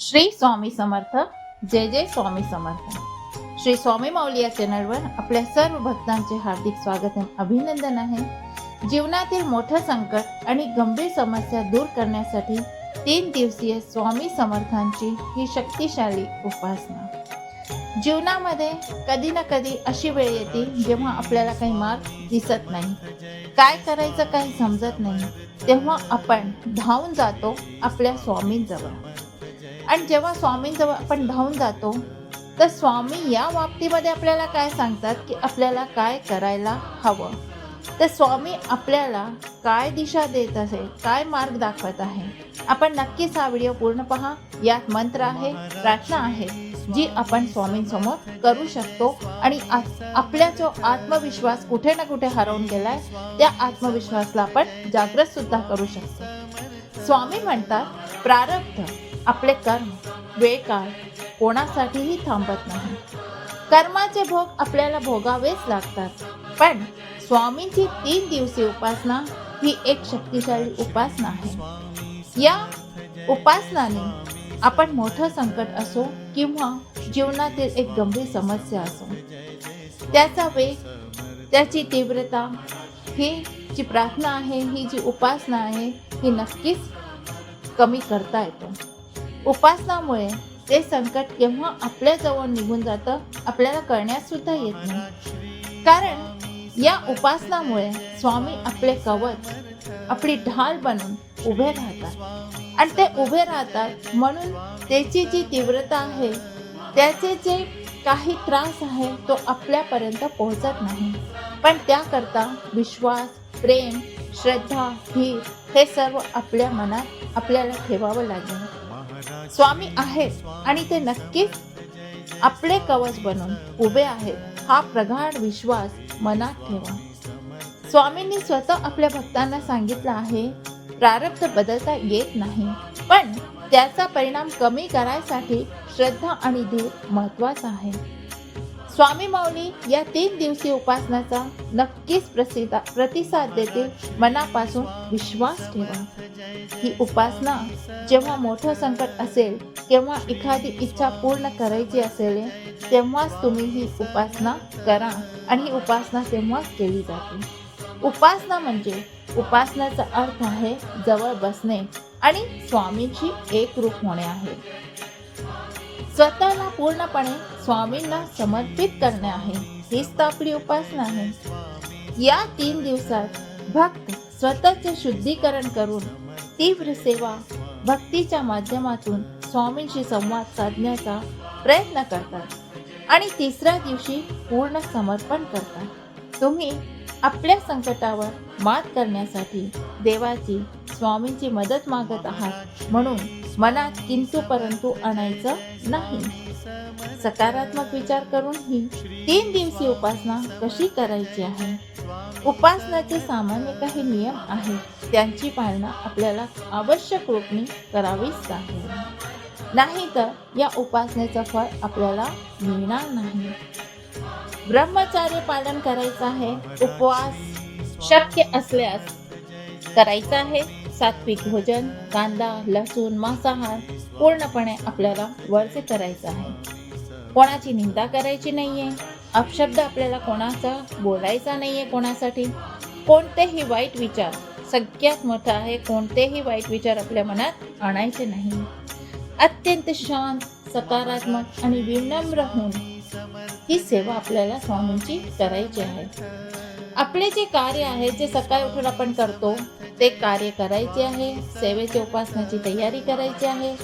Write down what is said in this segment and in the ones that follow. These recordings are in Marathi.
श्री स्वामी समर्थ जय जय स्वामी समर्थ. श्री स्वामी माऊली या चॅनलवर आपल्या सर्व भक्तांचे हार्दिक स्वागत आणि अभिनंदन आहे. जीवनातील मोठं संकट आणि गंभीर समस्या दूर करण्यासाठी तीन दिवसीय स्वामी समर्थांची ही शक्तिशाली उपासना. जीवनामध्ये कधी ना कधी अशी वेळ येते जेव्हा आपल्याला काही मार्ग दिसत नाही. काय करायचं काही समजत नाही. तेव्हा आपण धावून जातो आपल्या स्वामींजवळ. आणि जेव्हा स्वामींजवळ आपण धावून जातो तर स्वामी या बाबतीमध्ये आपल्याला काय सांगतात की आपल्याला काय करायला हवं? तर स्वामी आपल्याला काय दिशा देत असेल काय मार्ग दाखवत आहे? आपण नक्कीच हा व्हिडिओ पूर्ण पहा. यात मंत्र आहे प्रार्थना आहे जी आपण स्वामींसमोर करू शकतो. आणि आ- जो आत्मविश्वास कुठे ना कुठे हरवून गेलाय त्या आत्मविश्वासला आपण जागृत सुद्धा करू शकतो. स्वामी म्हणतात प्रारब्ध. आपले कर्म वेळ काळ कोणासाठीही थांबत नाही. कर्माचे भोग आपल्याला भोगावेच लागतात. पण स्वामींची तीन दिवसीय उपासना ही एक शक्तिशाली उपासना आहे. या उपासनाने आपण मोठं संकट असो किंवा जीवनातील एक गंभीर समस्या असो त्याचा वेग त्याची तीव्रता ही जी प्रार्थना आहे ही जी उपासना आहे ही नक्कीच कमी करता येतो. उपासनामुळे ते संकट केव्हा आपल्याजवळ निघून जातं आपल्याला करण्यास सुद्धा येत नाही. कारण या उपासनामुळे स्वामी आपले कवच आपली ढाल बनून उभे राहतात. आणि ते उभे राहतात म्हणून त्याची जी तीव्रता आहे त्याचे जे काही त्रास आहे तो आपल्यापर्यंत पोहोचत नाही. पण त्याकरता विश्वास प्रेम श्रद्धा धीर हे सर्व आपल्या मनात आपल्याला ठेवावं लागेल. स्वामी आहेत आणि ते नक्कीच आपले कवच बनून उभे आहेत हा प्रगाढ विश्वास मनात ठेवा. स्वामींनी स्वतः आपल्या भक्तांना सांगितलं आहे प्रारब्ध बदलता येत नाही पण त्याचा परिणाम कमी करायसाठी श्रद्धा आणि धीर महत्त्वाचा आहे. स्वामी माऊली या तीन दिवसीय उपासनाचा नक्कीच प्रसिद्ध प्रतिसाद देतील मनापासून विश्वास ठेवा. ही उपासना जेव्हा मोठं संकट असेल किंवा एखादी इच्छा पूर्ण करायची असेल तेव्हाच तुम्ही ही उपासना करा आणि ही उपासना तेव्हाच केली जाते. उपासना म्हणजे उपासनाचा अर्थ आहे जवळ बसणे आणि स्वामीची एक रूप होणे आहे. स्वतःला पूर्णपणे स्वामींना समर्पित करणे आहे. हीच तर आपली उपासना आहे. या तीन दिवसात भक्त स्वतःचे शुद्धीकरण करून तीव्र सेवा भक्तीच्या माध्यमातून स्वामींशी संवाद साधण्याचा प्रयत्न करतात आणि तिसऱ्या दिवशी पूर्ण समर्पण करतात. तुम्ही आपल्या संकटावर मात करण्यासाठी देवाची स्वामींची मदत मागत आहात. म्हणून मनात किंतु परंतु आणायचं नाही. सकारात्मक विचार करून ही तीन दिवसीय उपासना कशी करायची आहे? उपासनाचे सामान्य काही नियम आहेत. त्यांची पालना आपल्याला आवश्यक रूपने करावीच लागेल. नाही तर या उपासनेचं फळ आपल्याला मिळणार नाही. ब्रह्मचार्य पालन करायचं आहे. उपवास शक्य असल्यास करायचा आहे. सात्विक भोजन कांदा लसूण मांसाहार पूर्णपणे आपल्याला वर्ज करायचं आहे. कोणाची निंदा करायची नाहीये? अपशब्द आपल्याला कोणाचा बोलायचा नाहीये कोणासाठी? कोणतेही वाईट विचार सगळ्यात मोठा आहे कोणतेही वाईट विचार आपल्या मनात आणायचे नाही. अत्यंत शांत सकारात्मक आणि विनम्र होऊन ही सेवा आपल्याला स्वामींची करायची आहे. आपले जे कार्य आहे जे सकाळी उठून आपण करतो ते कार्य करायचे आहे सेवेच्या उपासनाची तयारी करायची आहे.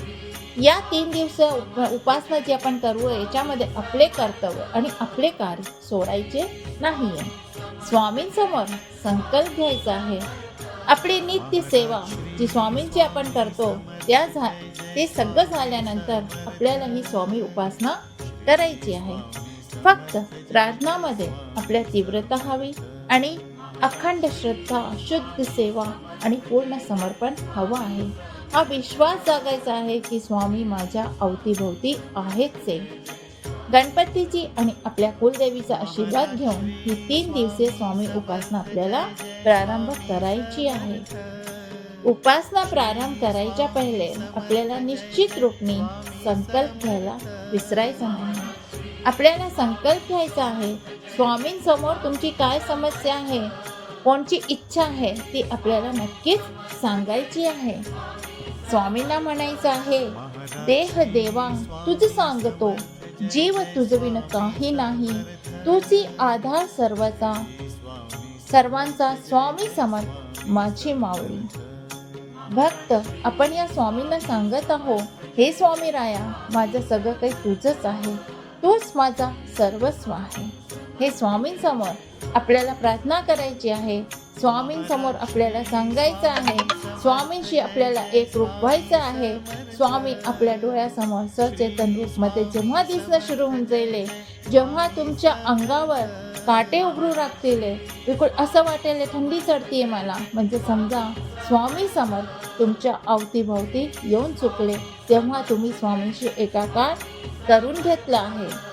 या तीन दिवस उप उपासना जी आपण करू याच्यामध्ये आपले कर्तव्य आणि आपले कार्य सोडायचे नाही आहे स्वामींसमोर संकल्प घ्यायचा आहे. आपली नित्य सेवा जी स्वामींची आपण करतो त्या झा ते सगळं झाल्यानंतर आपल्याला ही स्वामी उपासना करायची आहे. फक्त प्रार्थनामध्ये आपल्या तीव्रता हवी आणि अखंड श्रद्धा शुद्ध सेवा आणि पूर्ण समर्पण हवं आहे. हा विश्वास जागायचा आहे की स्वामी माझ्या अवतीभोवती आहेच आहे गणपतीची आणि आपल्या कुलदेवीचा आशीर्वाद घेऊन ही तीन दिवसीय स्वामी उपासना आपल्याला प्रारंभ करायची आहे. उपासना प्रारंभ करायच्या पहिले आपल्याला निश्चित रूपने संकल्प घ्यायला विसरायचा नाही. आपल्याला संकल्प घ्यायचा आहे स्वामींसमोर तुमची काय समस्या आहे कोणची इच्छा आहे ती आपल्याला नक्कीच सांगायची आहे. स्वामींना म्हणायचं आहे देह देवा तुझ सांगतो. जीव तुझविण काही नाही. तुझी आधार सर्वाचा सर्वांचा स्वामी समर्थ माझी मावळी भक्त आपण या स्वामींना सांगत आहो हे स्वामी राया माझं सगळं काही तुझंच आहे. तूच माझा सर्वस्व आहे. हे स्वामींसमोर आपल्याला प्रार्थना करायची आहे. स्वामींसमोर आपल्याला सांगायचं आहे. स्वामींशी आपल्याला एक रूप व्हायचं आहे. स्वामी आपल्या डोळ्यासमोर सचेतन रूपमध्ये जेव्हा दिसणं सुरू होऊन जाईल जेव्हा तुमच्या अंगावर काटे उघडू लागतील बिलकुल असं वाटेल थंडी चढतीये मला. म्हणजे समजा स्वामी समोर तुमच्या अवतीभोवती येऊन चुकले तेव्हा तुम्ही स्वामींशी एकाकार करून घेतला आहे.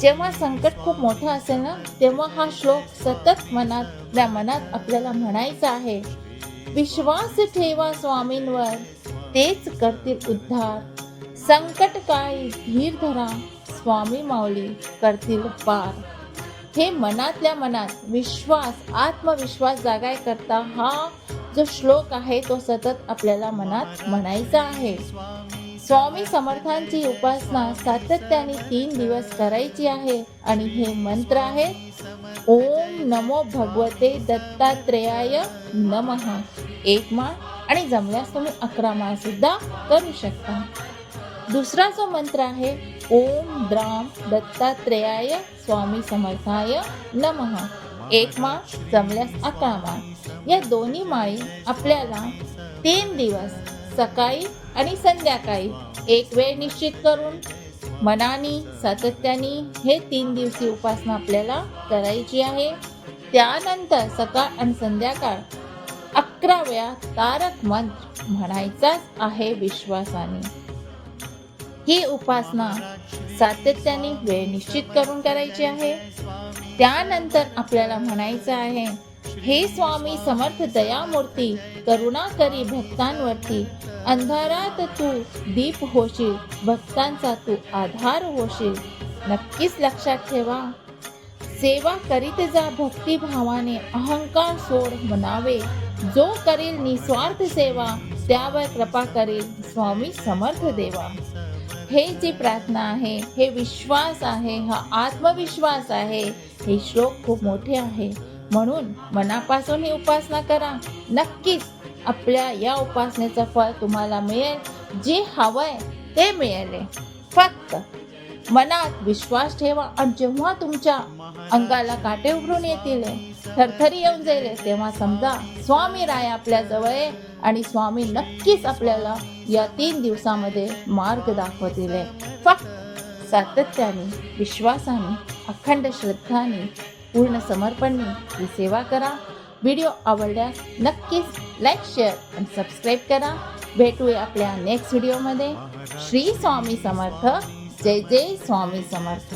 जेव्हा संकट खूप मोठं असेल ना तेव्हा हा श्लोक सतत मनात त्या मनात आपल्याला म्हणायचा आहे विश्वास ठेवा स्वामींवर तेच करतील उद्धार. संकट काळी धीर धरा स्वामी माऊली करतील पार. हे मनातल्या मनात विश्वास आत्मविश्वास जागाय करता हा जो श्लोक आहे तो सतत आपल्याला मनात म्हणायचा आहे. स्वामी समर्थांची उपासना सातत्याने तीन दिवस करायची आहे आणि हे मंत्र आहे ओम नमो भगवते दत्तात्रेयाय नमः. एक माळ आणि जमल्यास तुम्ही अकरा माळ सुद्धा करू शकता. दुसरा जो मंत्र आहे ओम द्राम दत्तात्रेयाय स्वामी समर्थाय नमः. एक माळ जमल्यास अकरा माळ. या दोन्ही माळी आपल्याला तीन दिवस सकाळी आणि संध्याकाळी एक वेळ निश्चित करून मनाने सातत्याने हे तीन दिवसी उपासना आपल्याला करायची आहे. त्यानंतर सकाळ आणि संध्याकाळ अकरा वेळा तारक मंत्र म्हणायचाच आहे विश्वासाने. ही उपासना सातत्याने वेळ निश्चित करून करायची आहे. त्यानंतर आपल्याला म्हणायचं आहे हे स्वामी समर्थ दयामूर्ती करुणा करी भक्तांवरती. अंधारात तू दीप होशील भक्तांचा तू आधार होशील. नक्कीच लक्षात ठेवा. सेवा करीत जा भक्तिभावाने अहंकार सोड म्हणावे जो करेल निस्वार्थ सेवा त्यावर कृपा करेल स्वामी समर्थ देवा. हे जी प्रार्थना आहे हे विश्वास आहे हा आत्मविश्वास आहे हे श्लोक खूप मोठे आहे. म्हणून मनापासून ही उपासना करा. नक्कीच आपल्या या उपासनेचं फळ तुम्हाला मिळेल. जे हवंय ते मिळेल. फक्त मनात विश्वास ठेवा आणि जेव्हा तुमच्या अंगाला काटे उघडून येतील थरथरी येऊन जाईल तेव्हा समजा स्वामी राय आपल्या जवळ आहे आणि स्वामी नक्कीच आपल्याला या तीन दिवसामध्ये मार्ग दाखवतील. फक्त सातत्याने विश्वासाने अखंड श्रद्धाने पूर्ण समर्पणने ही सेवा करा. व्हिडिओ आवडल्यास नक्कीच लाईक शेअर आणि सबस्क्राईब करा. भेटूया आपल्या नेक्स्ट व्हिडिओमध्ये श्री स्वामी समर्थ. जय जय स्वामी समर्थ.